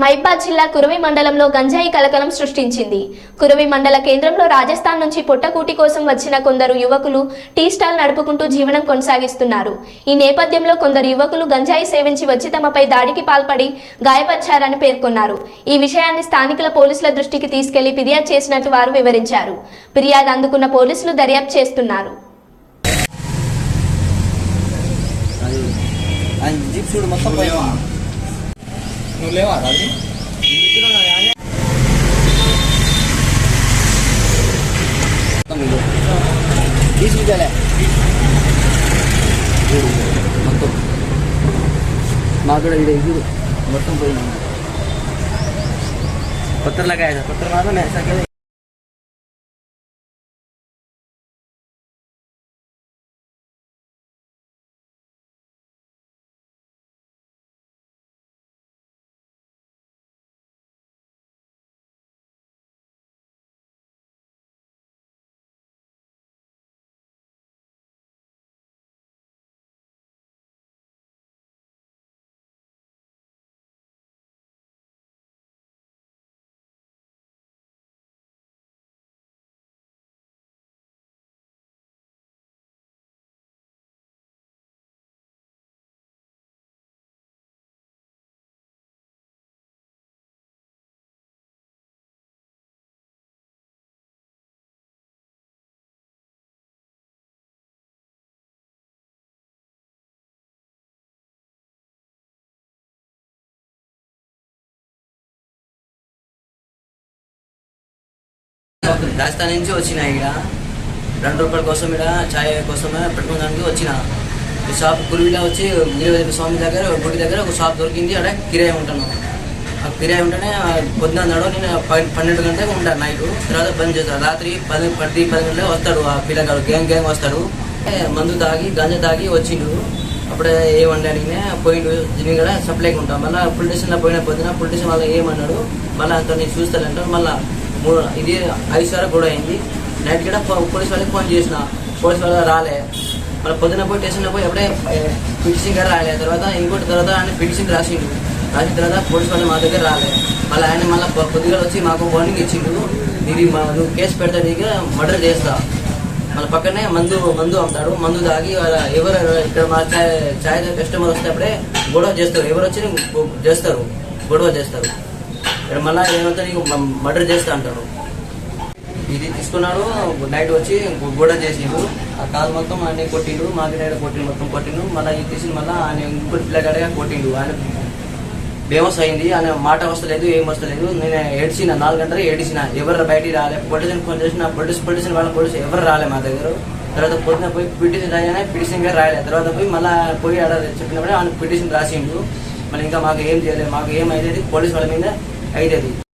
మహిబాద్ జిల్లా కురవి మండలంలో గంజాయి కలకలం సృష్టించింది. కురవి మండల కేంద్రంలో రాజస్థాన్ నుంచి పుట్టకూటి కోసం వచ్చిన కొందరు యువకులు టీ స్టాల్ నడుపుకుంటూ జీవనం కొనసాగిస్తున్నారు. ఈ నేపథ్యంలో కొందరు యువకులు గంజాయి సేవించి వచ్చి తమపై దాడికి పాల్పడి గాయపరిచారని పేర్కొన్నారు. ఈ విషయాన్ని స్థానికుల పోలీసుల దృష్టికి తీసుకెళ్ళి ఫిర్యాదు చేసినట్టు వారు వివరించారు. ఫిర్యాదు అందుకున్న పోలీసులు దర్యాప్తు చేస్తున్నారు. అది జీప్ చూడు మొత్తం పోయావా నువ్వు లేవా అది తీసుకుంటే మొత్తం. మాకు కూడా ఇది. మొత్తం పోయింది. పత్ర లగాయ పత్ర మాత్రం రాజస్థాన్ నుంచి వచ్చిన ఇక్కడ రెండు రూపాయల కోసం ఇక్కడ ఛాయ్ కోసం పెట్టుకోవడానికి వచ్చిన. ఈ షాప్ గురువిలో వచ్చి గిరివేద స్వామి దగ్గర గుడి దగ్గర ఒక షాప్ దొరికింది. అక్కడ కిరాయి ఉంటాను. ఆ కిరాయి ఉంటేనే పొద్దున నాడు నేను పన్నెండు గంటలకు ఉంటాను నైట్. తర్వాత బంద్ చేస్తాను రాత్రి పది పది పది గంటలకు వస్తాడు ఆ పిల్లగాడు గ్యాంగ్ గ్యాంగ్ వస్తాడు. ఏ, మందు తాగి గంజ తాగి వచ్చిండు. అప్పుడే ఏమండి అడిగినా పోయిండు. దీని కూడా సప్లైకి ఉంటాం మళ్ళీ పోలీస్ స్టేషన్లో పోయిన పొద్దున పోలీస్ స్టేషన్ వాళ్ళు ఏమన్నాడు? మళ్ళీ అంత నేను చూస్తానంటాడు మళ్ళీ ఇది ఐదు సార్లు కూడా అయింది. నైట్ కూడా పోలీస్ వాళ్ళకి ఫోన్ చేసిన. పోలీస్ వాళ్ళు రాలే. మళ్ళీ పొద్దున పోయి స్టేషన్లో పోయి ఎప్పుడే పిటిషన్ కూడా రాలే. తర్వాత ఇంకోటి తర్వాత ఆయన పిటిషన్ రాసిండు. రాసిన తర్వాత పోలీస్ వాళ్ళు మా దగ్గర రాలే. మళ్ళీ ఆయన మళ్ళీ కొద్దిగా వచ్చి మాకు వార్నింగ్ ఇచ్చిండు. ఇది మా నువ్వు కేసు పెడతా నీకు మర్డర్ చేస్తా. మళ్ళీ పక్కనే మందు మందు అమ్ముతాడు. మందు తాగి వాళ్ళ ఎవరు ఇక్కడ మా చాయ్ చాయ్ కస్టమర్ వస్తే అప్పుడే గొడవ చేస్తారు. ఎవరు వచ్చి చేస్తారు. గొడవ చేస్తారు. ఇక్కడ మళ్ళీ ఏమంటే నీకు మర్డర్ చేస్తా అంటారు. ఇది తీసుకున్నాడు నైట్ వచ్చి గోడ చేసిండు. ఆ కాలు మొత్తం ఆయన కొట్టిండు మాకి కొట్టిండు మొత్తం కొట్టిండు. మళ్ళీ ఇది తీసి మళ్ళీ ఆయన ఇంకోటి పిల్లగాడగా కొట్టిండు. ఆయన బేమస్ అయింది ఆయన మాట వస్తలేదు ఏం వస్తలేదు. నేను ఏడ్చిన నాలుగు గంటలు ఏడిచిన. ఎవరు బయటికి రాలే. పొలిటీషన్ ఫోన్ చేసిన పొలిటీస్ పొలిటీషన్ వాళ్ళ పోలీసు ఎవరు రాలే మా దగ్గర. తర్వాత పొద్దున పోయి పిటిషన్ రాయగానే పిటిషన్ గారు రాయలే తర్వాత పోయి మళ్ళీ పోయి ఆడ చెప్పినప్పుడు ఆయన పిటిషన్ రాసిండు. మళ్ళీ ఇంకా మాకు ఏం చేయలేదు మాకు ఏం అయ్యేది పోలీస్ వాళ్ళ మీద Aida.